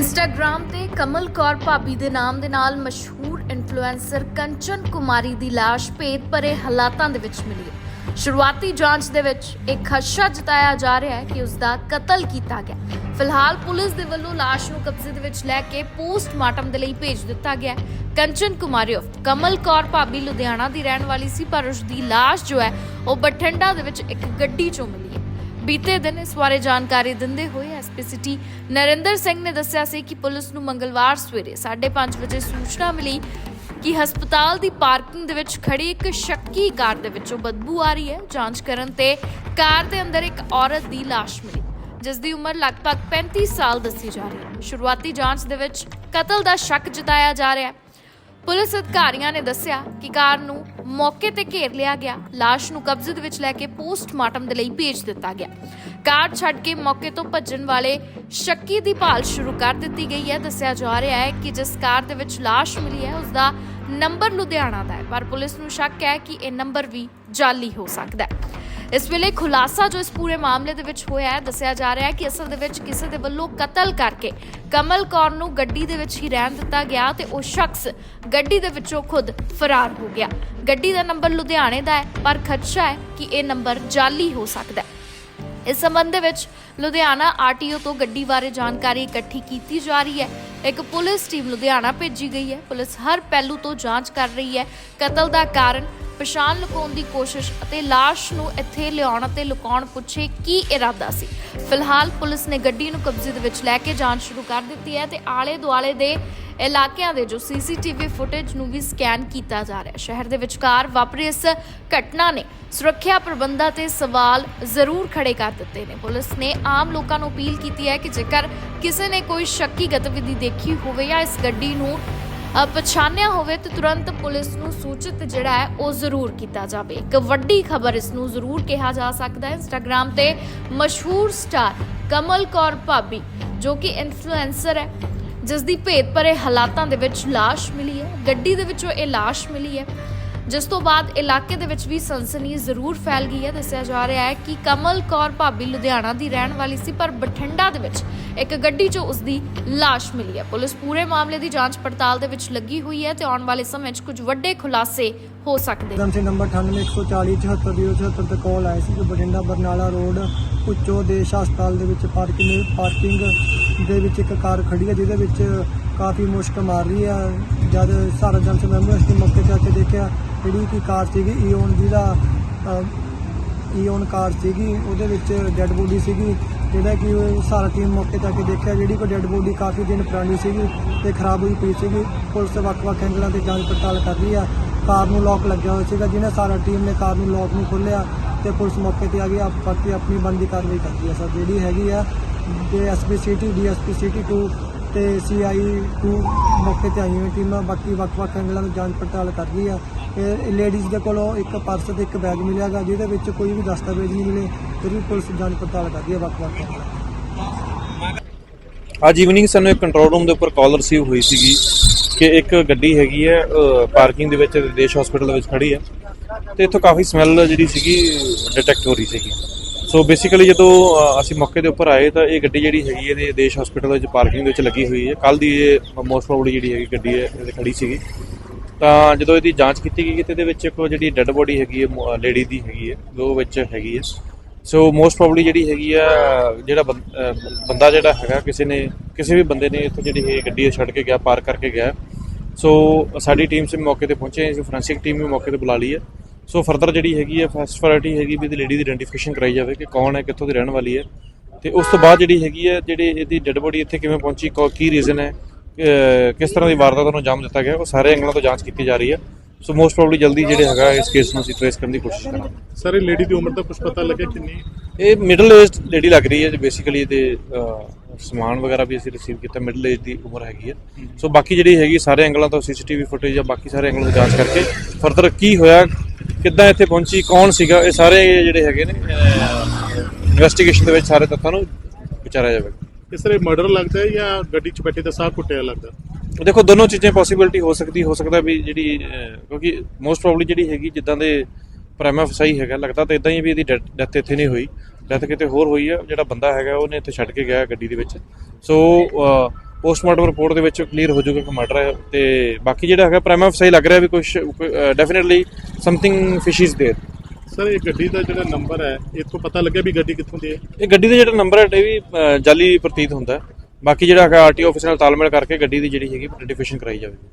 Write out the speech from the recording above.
Instagram ਤੇ ਕਮਲ ਕੌਰ ਭਾਬੀ ਦੇ ਨਾਮ ਦੇ ਨਾਲ ਮਸ਼ਹੂਰ ਇਨਫਲੂਐਂਸਰ ਕੰਚਨ ਕੁਮਾਰੀ ਦੀ ਲਾਸ਼ ਭੇਦ ਭਰੇ ਹਾਲਾਤਾਂ ਦੇ ਵਿੱਚ ਮਿਲੀ ਹੈ। ਸ਼ੁਰੂਆਤੀ ਜਾਂਚ ਦੇ ਵਿੱਚ ਇੱਕ ਖਸ਼ਾ ਜਤਾਇਆ ਜਾ ਰਿਹਾ ਹੈ ਕਿ ਉਸ ਦਾ ਕਤਲ ਕੀਤਾ ਗਿਆ ਫਿਲਹਾਲ ਪੁਲਿਸ ਦੇ ਵੱਲੋਂ ਲਾਸ਼ ਨੂੰ ਕਬਜ਼ੇ ਦੇ ਵਿੱਚ ਲੈ ਕੇ ਪੋਸਟਮਾਰਟਮ ਦੇ ਲਈ ਭੇਜ ਦਿੱਤਾ ਗਿਆ ਹੈ। ਕੰਚਨ ਕੁਮਾਰੀ ਉਰਫ ਕਮਲ ਕੌਰ ਭਾਬੀ ਲੁਧਿਆਣਾ ਦੀ ਰਹਿਣ ਵਾਲੀ ਸੀ, ਪਰ ਉਸ ਦੀ ਲਾਸ਼ ਜੋ ਹੈ, ਉਹ ਬਠਿੰਡਾ ਦੇ ਵਿੱਚ ਇੱਕ ਗੱਡੀ 'ਚੋਂ ਮਿਲੀ ਹੈ। ਬੀਤੇ ਦਿਨ ਇਸ ਬਾਰੇ ਜਾਣਕਾਰੀ ਦਿੰਦੇ ਹੋਏ ਐਸਪੀ ਸਿਟੀ ਨਰਿੰਦਰ ਸਿੰਘ ਨੇ ਦੱਸਿਆ ਸੀ ਕਿ ਪੁਲਿਸ ਨੂੰ ਮੰਗਲਵਾਰ ਸਵੇਰੇ 5:30 ਵਜੇ ਸੂਚਨਾ ਮਿਲੀ ਕਿ ਹਸਪਤਾਲ ਦੀ ਪਾਰਕਿੰਗ ਦੇ ਵਿੱਚ ਖੜੀ ਇੱਕ ਸ਼ੱਕੀ ਕਾਰ ਦੇ ਵਿੱਚੋਂ ਬਦਬੂ ਆ ਰਹੀ ਹੈ। ਜਾਂਚ ਕਰਨ ਤੇ ਕਾਰ ਦੇ ਅੰਦਰ ਇੱਕ ਔਰਤ ਦੀ ਲਾਸ਼ ਮਿਲੀ, ਜਿਸ ਦੀ ਉਮਰ ਲਗਭਗ 35 ਸਾਲ ਦੱਸੀ ਜਾ ਰਹੀ ਹੈ। ਸ਼ੁਰੂਆਤੀ ਜਾਂਚ ਦੇ ਵਿੱਚ ਕਤਲ ਦਾ ਸ਼ੱਕ ਜਤਾਇਆ ਜਾ ਰਿਹਾ ਹੈ। ਪੁਲਿਸ ਅਧਿਕਾਰੀਆਂ ਨੇ ਦੱਸਿਆ ਕਿ ਕਾਰ ਨੂੰ ਮੌਕੇ ਤੇ ਘੇਰ ਲਿਆ ਗਿਆ। ਲਾਸ਼ ਨੂੰ ਕਬਜ਼ੇ ਦੇ ਵਿੱਚ ਲੈ ਕੇ ਪੋਸਟਮਾਰਟਮ ਦੇ ਲਈ ਭੇਜ ਦਿੱਤਾ ਗਿਆ। ਕਾਰ ਛੱਡ ਕੇ ਮੌਕੇ ਤੋਂ ਭੱਜਣ ਵਾਲੇ ਸ਼ੱਕੀ ਦੀ ਭਾਲ ਸ਼ੁਰੂ ਕਰ ਦਿੱਤੀ ਗਈ ਹੈ। ਦੱਸਿਆ ਜਾ ਰਿਹਾ ਹੈ ਕਿ ਜਿਸ ਕਾਰ ਦੇ ਵਿੱਚ ਲਾਸ਼ ਮਿਲੀ ਹੈ ਉਸ ਦਾ ਨੰਬਰ ਲੁਧਿਆਣਾ ਦਾ ਹੈ। ਪਰ ਪੁਲਿਸ ਨੂੰ ਸ਼ੱਕ ਹੈ ਕਿ ਇਹ ਨੰਬਰ ਵੀ ਜਾਲੀ ਹੋ ਸਕਦਾ ਹੈ। ਇਸ ਵੇਲੇ ਖੁਲਾਸਾ ਜੋ ਇਸ ਪੂਰੇ ਮਾਮਲੇ ਦੇ ਵਿੱਚ ਹੋਇਆ ਹੈ, ਦੱਸਿਆ ਜਾ ਰਿਹਾ ਹੈ ਕਿ ਅਸਲ ਦੇ ਵਿੱਚ ਕਿਸੇ ਦੇ ਵੱਲੋਂ ਕਤਲ ਕਰਕੇ ਕਮਲ ਕੌਰ ਨੂੰ ਗੱਡੀ ਦੇ ਵਿੱਚ ਹੀ ਰਹਿਣ ਦਿੱਤਾ ਗਿਆ ਤੇ ਉਹ ਸ਼ਖਸ ਗੱਡੀ ਦੇ ਵਿੱਚੋਂ ਖੁਦ ਫਰਾਰ ਹੋ ਗਿਆ। ਗੱਡੀ ਦਾ ਨੰਬਰ ਲੁਧਿਆਣੇ ਦਾ ਹੈ, ਪਰ ਖਦਸ਼ਾ ਹੈ ਕਿ ਇਹ ਨੰਬਰ ਜਾਲੀ ਹੋ ਸਕਦਾ ਹੈ। ਇਸ ਸੰਬੰਧ ਦੇ ਵਿੱਚ ਲੁਧਿਆਣਾ ਆਰਟੀਓ ਤੋਂ ਗੱਡੀ ਬਾਰੇ ਜਾਣਕਾਰੀ ਇਕੱਠੀ ਕੀਤੀ ਜਾ ਰਹੀ ਹੈ। ਇੱਕ ਪੁਲਿਸ ਟੀਮ ਲੁਧਿਆਣਾ ਭੇਜੀ ਗਈ ਹੈ। ਪੁਲਿਸ ਹਰ ਪਹਿਲੂ ਤੋਂ ਜਾਂਚ ਕਰ ਰਹੀ ਹੈ। ਕਤਲ ਦਾ ਕਾਰਨ ਪਛਾਣ ਲੁਕਾਉਣ ਦੀ ਕੋਸ਼ਿਸ਼ ਅਤੇ ਲਾਸ਼ ਨੂੰ ਇੱਥੇ ਲਿਆਉਣ ਅਤੇ ਲੁਕਾਉਣ ਪੁੱਛੇ ਕੀ ਇਰਾਦਾ ਸੀ। ਫਿਲਹਾਲ ਪੁਲਿਸ ਨੇ ਗੱਡੀ ਨੂੰ ਕਬਜ਼ੇ ਦੇ ਵਿੱਚ ਲੈ ਕੇ ਜਾਂਚ ਸ਼ੁਰੂ ਕਰ ਦਿੱਤੀ ਹੈ ਤੇ ਆਲੇ ਦੁਆਲੇ ਦੇ ਇਲਾਕਿਆਂ ਦੇ ਜੋ ਸੀਸੀਟੀਵੀ ਫੁਟੇਜ ਨੂੰ ਵੀ ਸਕੈਨ ਕੀਤਾ ਜਾ ਰਿਹਾ ਹੈ। ਸ਼ਹਿਰ ਦੇ ਵਿਚਕਾਰ ਵਾਪਰੀ ਇਸ ਘਟਨਾ ਨੇ ਸੁਰੱਖਿਆ ਪ੍ਰਬੰਧਾਂ ਤੇ ਸਵਾਲ ਜ਼ਰੂਰ ਖੜੇ ਕਰ ਦਿੱਤੇ ਨੇ। ਪੁਲਿਸ ਨੇ ਆਮ ਲੋਕਾਂ ਨੂੰ ਅਪੀਲ ਕੀਤੀ ਹੈ ਕਿ ਜੇਕਰ ਕਿਸੇ ਨੇ ਕੋਈ ਸ਼ੱਕੀ ਗਤੀਵਿਧੀ ਦੇਖੀ ਹੋਵੇ ਜਾਂ ਇਸ ਗੱਡੀ ਨੂੰ ਪਛਾਣਿਆ ਹੋਵੇ ਤੇ ਤੁਰੰਤ ਪੁਲਿਸ ਨੂੰ ਸੂਚਿਤ ਜਿਹੜਾ ਹੈ, ਉਹ ਜ਼ਰੂਰ ਕੀਤਾ ਜਾਵੇ। ਇੱਕ ਵੱਡੀ ਖਬਰ ਇਸ ਨੂੰ ਜ਼ਰੂਰ ਕਿਹਾ ਜਾ ਸਕਦਾ ਹੈ। ਇੰਸਟਾਗ੍ਰam ਤੇ ਮਸ਼ਹੂਰ ਸਟਾਰ ਕਮਲ ਕੌਰ ਭਾਬੀ, ਜੋ ਕਿ ਇਨਫਲੂਐਂਸਰ ਹੈ ਜਿਸ ਦੀ ਭੇਦ ਭਰੇ ਹਾਲਾਤਾਂ ਦੇ ਵਿੱਚ ਲਾਸ਼ ਮਿਲੀ ਹੈ। ਗੱਡੀ ਦੇ ਵਿੱਚੋਂ ਇਹ ਲਾਸ਼ ਮਿਲੀ ਹੈ। ਜਿਸ ਤੋਂ ਬਾਅਦ ਇਲਾਕੇ ਦੇ ਵਿੱਚ ਵੀ ਸਨਸਨੀ ਜ਼ਰੂਰ ਫੈਲ ਗਈ ਹੈ। ਦੱਸਿਆ ਜਾ ਰਿਹਾ ਹੈ ਕਿ ਕਮਲ ਕੌਰ ਭਾਬੀ ਲੁਧਿਆਣਾ ਦੀ ਰਹਿਣ ਵਾਲੀ ਸੀ, ਪਰ ਬਠਿੰਡਾ ਦੇ ਵਿੱਚ ਇੱਕ ਗੱਡੀ 'ਚੋਂ ਉਸ ਦੀ ਲਾਸ਼ ਮਿਲੀ ਹੈ। ਪੁਲਿਸ ਪੂਰੇ ਮਾਮਲੇ ਦੀ ਜਾਂਚ ਪੜਤਾਲ ਦੇ ਵਿੱਚ ਲੱਗੀ ਹੋਈ ਹੈ ਤੇ ਆਉਣ ਵਾਲੇ ਸਮੇਂ 'ਚ ਕੁਝ ਵੱਡੇ ਖੁਲਾਸੇ ਹੋ ਸਕਦੇ ਨੇ। ਦਮ ਨੰਬਰ 9814077074 ਤੇ ਕਾਲ ਆਈ ਸੀ ਕਿ ਬਠਿੰਡਾ ਬਰਨਾਲਾ ਰੋਡ ਉੱਚੋ ਦੇਸ਼ ਹਸਪਤਾਲ ਦੇ ਵਿੱਚ ਪਾਰਕਿੰਗ ਪਾਰਕਿੰਗ ਦੇ ਵਿੱਚ ਇੱਕ ਕਾਰ ਖੜੀ ਹੈ, ਜਿਹਦੇ ਵਿੱਚ ਕਾਫੀ ਮੁਸ਼ਕ ਮਾਰ ਰਹੀ ਹੈ ਜਦ ਸਾਰਾ ਜਨ ਸਿੰਘ ਐਂਬੂਲੈਂਸ ਦੇ ਮੌਕੇ ਤੇ ਆ ਕੇ ਦੇਖਿਆ, ਜਿਹੜੀ ਕਿ ਕਾਰ ਸੀਗੀ ਈਓਨ ਜਿਹਦਾ ਈਓਨ ਕਾਰ ਸੀਗੀ, ਉਹਦੇ ਵਿੱਚ ਡੈੱਡ ਬੋਡੀ ਸੀਗੀ। ਜਿਹੜਾ ਕਿ ਸਾਰਾ ਟੀਮ ਮੌਕੇ ਤੇ ਆ ਕੇ ਦੇਖਿਆ, ਜਿਹੜੀ ਕੋ ਡੈੱਡ ਬੋਡੀ ਕਾਫੀ ਦਿਨ ਪੁਰਾਣੀ ਸੀਗੀ ਤੇ ਖਰਾਬ ਹੋਈ ਪਈ ਸੀਗੀ। ਪੁਲਿਸ ਵੱਖ-ਵੱਖ ਐਂਗਲਾਂ ਤੇ ਜਾਂਚ ਪੜਤਾਲ ਕਰ ਰਹੀ ਆ। ਕਾਰ ਨੂੰ ਲੋਕ ਲੱਗਿਆ ਹੋਇਆ ਸੀਗਾ, ਜਿਹਨੇ ਸਾਰਾ ਟੀਮ ਨੇ ਕਾਰ ਨੂੰ ਲੋਕ ਨੂੰ ਖੋਲ੍ਹਿਆ ਤੇ ਪੁਲਿਸ ਮੌਕੇ ਤੇ ਆ ਗਈ, ਆਪ ਬਾਕੀ ਆਪਣੀ ਬੰਦੀ ਕਾਰਵਾਈ ਕਰਦੀ ਹੈ ਸਰ, ਜਿਹੜੀ ਹੈਗੀ ਆ ਤੇ ਐਸਪੀ ਸਿਟੀ ਡੀਐਸਪੀ ਸਿਟੀ 2 ਤੇ ਸੀਆਈ ਟੂ ਮੌਕੇ ਤੇ ਆਈ ਹੋਈ ਟੀਮਾਂ, ਬਾਕੀ ਵੱਖ-ਵੱਖ ਐਂਗਲਾਂ ਤੋਂ ਜਾਂਚ ਪੜਤਾਲ ਕਰ ਰਹੀ ਆ। ਇਹ ਲੇਡੀਜ਼ ਦੇ ਕੋਲੋਂ ਇੱਕ ਪਰਸ ਤੇ ਇੱਕ ਬੈਗ ਮਿਲਿਆਗਾ, ਜਿਹਦੇ ਵਿੱਚ ਕੋਈ ਵੀ ਦਸਤਾਵੇਜ਼ ਨਹੀਂ ਮਿਲੇ, ਫਿਰ ਵੀ ਪੁਲਿਸ ਜਾਂਚ ਪੜਤਾਲ ਕਰ ਰਹੀ ਹੈ ਵੱਖ-ਵੱਖ ਐਂਗਲਾਂ ਅੱਜ ਈਵਨਿੰਗ ਸਾਨੂੰ ਇੱਕ ਕੰਟਰੋਲ ਰੂਮ ਦੇ ਉੱਪਰ ਕਾਲ ਰਿਸੀਵ ਹੋਈ ਸੀਗੀ ਕਿ ਇੱਕ ਗੱਡੀ ਹੈਗੀ ਹੈ ਪਾਰਕਿੰਗ ਦੇ ਵਿੱਚ ਦੇਸ਼ ਹਸਪੀਟਲ ਦੇ ਵਿੱਚ ਖੜੀ ਹੈ। ਤੇ ਇੱਥੋਂ ਕਾਫੀ ਸਮੈਲ ਜਿਹੜੀ ਸੀਗੀ ਡਿਟੈਕਟ ਹੋ ਰਹੀ ਸੀਗੀ। ਸੋ ਬੇਸਿਕਲੀ ਜਦੋਂ ਅਸੀਂ ਮੌਕੇ ਦੇ ਉੱਪਰ ਆਏ ਤਾਂ ਇਹ ਗੱਡੀ ਜਿਹੜੀ ਹੈਗੀ ਇਹਦੇ ਦੇਸ਼ ਹਸਪੀਟਲ ਵਿੱਚ ਪਾਰਕਿੰਗ ਦੇ ਵਿੱਚ ਲੱਗੀ ਹੋਈ ਹੈ। ਕੱਲ ਦੀ ਇਹ ਮੋਸਟ ਪ੍ਰੋਬਬਲੀ ਜਿਹੜੀ ਹੈਗੀ ਗੱਡੀ ਹੈ ਇਹ ਖੜੀ ਸੀਗੀ। ਤਾਂ ਜਦੋਂ ਇਹਦੀ ਜਾਂਚ ਕੀਤੀ ਗਈ, ਤੇ ਇਹਦੇ ਵਿੱਚ ਇੱਕ ਜਿਹੜੀ ਡੈੱਡ ਬੋਡੀ ਹੈਗੀ ਹੈ ਲੇਡੀ ਦੀ ਹੈਗੀ ਹੈ, ਦੋ ਵਿੱਚ ਹੈਗੀ ਹੈ। ਸੋ ਮੋਸਟ ਪ੍ਰੋਬਬਲੀ ਜਿਹੜੀ ਹੈਗੀ ਆ, ਜਿਹੜਾ ਬੰ- ਬੰਦਾ ਜਿਹੜਾ ਹੈਗਾ, ਕਿਸੇ ਨੇ, ਕਿਸੇ ਵੀ ਬੰਦੇ ਨੇ ਇੱਥੇ ਜਿਹੜੀ ਇਹ ਗੱਡੀ ਛੱਡ ਕੇ ਗਿਆ ਪਾਰਕ ਕਰਕੇ ਗਿਆ। ਸੋ ਸਾਡੀ ਟੀਮ ਸੇ ਮੌਕੇ ਤੇ ਪਹੁੰਚੇ ਅਸੀਂ ਫੋਰੈਂਸਿਕ ਟੀਮ ਵੀ ਮੌਕੇ ਤੇ ਬੁਲਾ ਲਈ ਹੈ। ਸੋ ਫਰਦਰ ਜਿਹੜੀ ਹੈਗੀ ਹੈ ਫਸਟ ਪ੍ਰਾਇੋਰਟੀ ਹੈਗੀ ਵੀ ਇਹਦੀ ਲੇਡੀ ਦੀ ਆਇਡੈਂਟੀਫਿਕੇਸ਼ਨ ਕਰਾਈ ਜਾਵੇ ਕਿ ਕੌਣ ਹੈ ਕਿੱਥੋਂ ਦੀ ਰਹਿਣ ਵਾਲੀ ਹੈ। ਤੇ ਉਸ ਤੋਂ ਬਾਅਦ ਜਿਹੜੀ ਹੈਗੀ ਹੈ ਜਿਹੜੇ ਇਹਦੀ ਡੈੱਡ ਬੋਡੀ ਇੱਥੇ ਕਿਵੇਂ ਪਹੁੰਚੀ ਕੌ- ਰੀਜ਼ਨ ਹੈ ਕਿਸ ਤਰ੍ਹਾਂ ਦੀ ਵਾਰਦਾਤ ਨੂੰ ਅੰਜਾਮ ਦਿੱਤਾ ਗਿਆ ਉਹ ਸਾਰੇ ਐਂਗਲਾਂ ਤੋਂ ਜਾਂਚ ਕੀਤੀ ਜਾ ਰਹੀ ਹੈ। ਸੋ ਮੋਸਟ ਪ੍ਰੋਬਬਲੀ ਜਲਦੀ ਜਿਹੜੇ ਹੈਗਾ ਇਸ ਕੇਸ ਨੂੰ ਅਸੀਂ ਟ੍ਰੇਸ ਕਰਨ ਦੀ ਕੋਸ਼ਿਸ਼ ਕਰਾਂਗੇ। ਸਰ ਇਹ ਲੇਡੀ ਦੀ ਉਮਰ ਦਾ ਕੁਝ ਪਤਾ ਲੱਗਿਆ ਕਿੰਨੀ? ਇਹ ਮਿਡਲ ਏਜ ਲੇਡੀ ਲੱਗ ਰਹੀ ਹੈ ਬੇਸਿਕਲੀ ਇਹਦੇ ਸਮਾਨ ਵਗੈਰਾ ਵੀ ਅਸੀਂ ਰਿਸੀਵ ਕੀਤਾ ਮਿਡਲ ਏਜ ਦੀ ਉਮਰ ਹੈਗੀ ਹੈ। ਸੋ ਬਾਕੀ ਜਿਹੜੀ ਹੈਗੀ ਸਾਰੇ ਐਂਗਲਾਂ ਤੋਂ ਸੀਸੀਟੀਵੀ ਫੁਟੇਜ ਜਾਂ ਬਾਕੀ ਸਾਰੇ ਐਂਗਲਾਂ ਤੋਂ ਜਾਂਚ ਕਰਕੇ ਫਰਦਰ ਕੀ ਹੋਇਆ ਕਿੱਦਾਂ ਇੱਥੇ ਪਹੁੰਚੀ ਕੌਣ ਸੀਗਾ ਇਹ ਸਾਰੇ ਜਿਹੜੇ ਹੈਗੇ ਨੇ ਇਨਵੈਸਟੀਗੇਸ਼ਨ ਦੇ ਵਿੱਚ ਸਾਰੇ ਤੱਥਾਂ ਨੂੰ ਵਿਚਾਰਿਆ ਜਾਵੇਗਾ ਇਸ ਤਰ੍ਹਾਂ ਮਰਡਰ ਲੱਗਦਾ ਹੈ ਜਾਂ ਗੱਡੀ 'ਚ ਬੈਠੇ ਤਾਂ ਸਾਹ ਘੁੱਟਿਆ ਲੱਗਦਾ? ਦੇਖੋ ਦੋਨੋਂ ਚੀਜ਼ਾਂ ਪੋਸੀਬਿਲਿਟੀ ਹੋ ਸਕਦੀ ਹੋ ਸਕਦਾ ਵੀ ਜਿਹੜੀ ਕਿਉਂਕਿ ਮੋਸਟ ਪ੍ਰੋਬਬਲੀ ਜਿਹੜੀ ਹੈਗੀ ਜਿੱਦਾਂ ਦੇ ਪ੍ਰਾਈਮਾ ਫਸਾਈ ਹੈਗਾ ਲੱਗਦਾ ਤਾਂ ਇਦਾਂ ਹੀ ਵੀ ਇਹਦੀ ਡੈਥ ਇੱਥੇ ਨਹੀਂ ਹੋਈ। ਡੈਥ ਕਿਤੇ ਹੋਰ ਹੋਈ ਹੈ ਜਿਹੜਾ ਬੰਦਾ ਹੈਗਾ ਉਹਨੇ ਇੱਥੇ ਛੱਡ ਕੇ ਗਿਆ ਗੱਡੀ ਦੇ ਵਿੱਚ। ਸੋ ਪੋਸਟਮਾਰਟਮ ਰਿਪੋਰਟ ਦੇ ਵਿੱਚ ਕਲੀਅਰ ਹੋ ਜਾਊਗਾ ਕਿ ਮਰਡਰ ਹੈ ਤੇ ਬਾਕੀ ਜਿਹੜਾ ਹੈਗਾ ਪ੍ਰਾਈਮ ਸਹੀ ਲੱਗ ਰਿਹਾ ਵੀ ਕੁਝ definitely something fish is there sir ਇਹ ਗੱਡੀ ਦਾ ਜਿਹੜਾ ਨੰਬਰ ਹੈ ਇਹ ਤੋਂ ਪਤਾ ਲੱਗਿਆ ਵੀ ਗੱਡੀ ਕਿੱਥੋਂ ਦੀ ਹੈ ਇਹ ਗੱਡੀ ਦਾ ਜਿਹੜਾ ਨੰਬਰ ਹੈ ਇਹ ਵੀ ਅਹ, ਜਾਲੀ ਪ੍ਰਤੀਤ ਹੁੰਦਾ ਹੈ। ਬਾਕੀ ਜਿਹੜਾ ਹੈਗਾ ਆਰਟੀਓ ਆਫਿਸ ਨਾਲ ਤਾਲਮੇਲ ਕਰਕੇ ਗੱਡੀ ਦੀ ਜਿਹੜੀ ਹੈਗੀ ਆਈਡੈਂਟੀਫਿਕੇਸ਼ਨ ਕਰਾਈ ਜਾਵੇਗੀ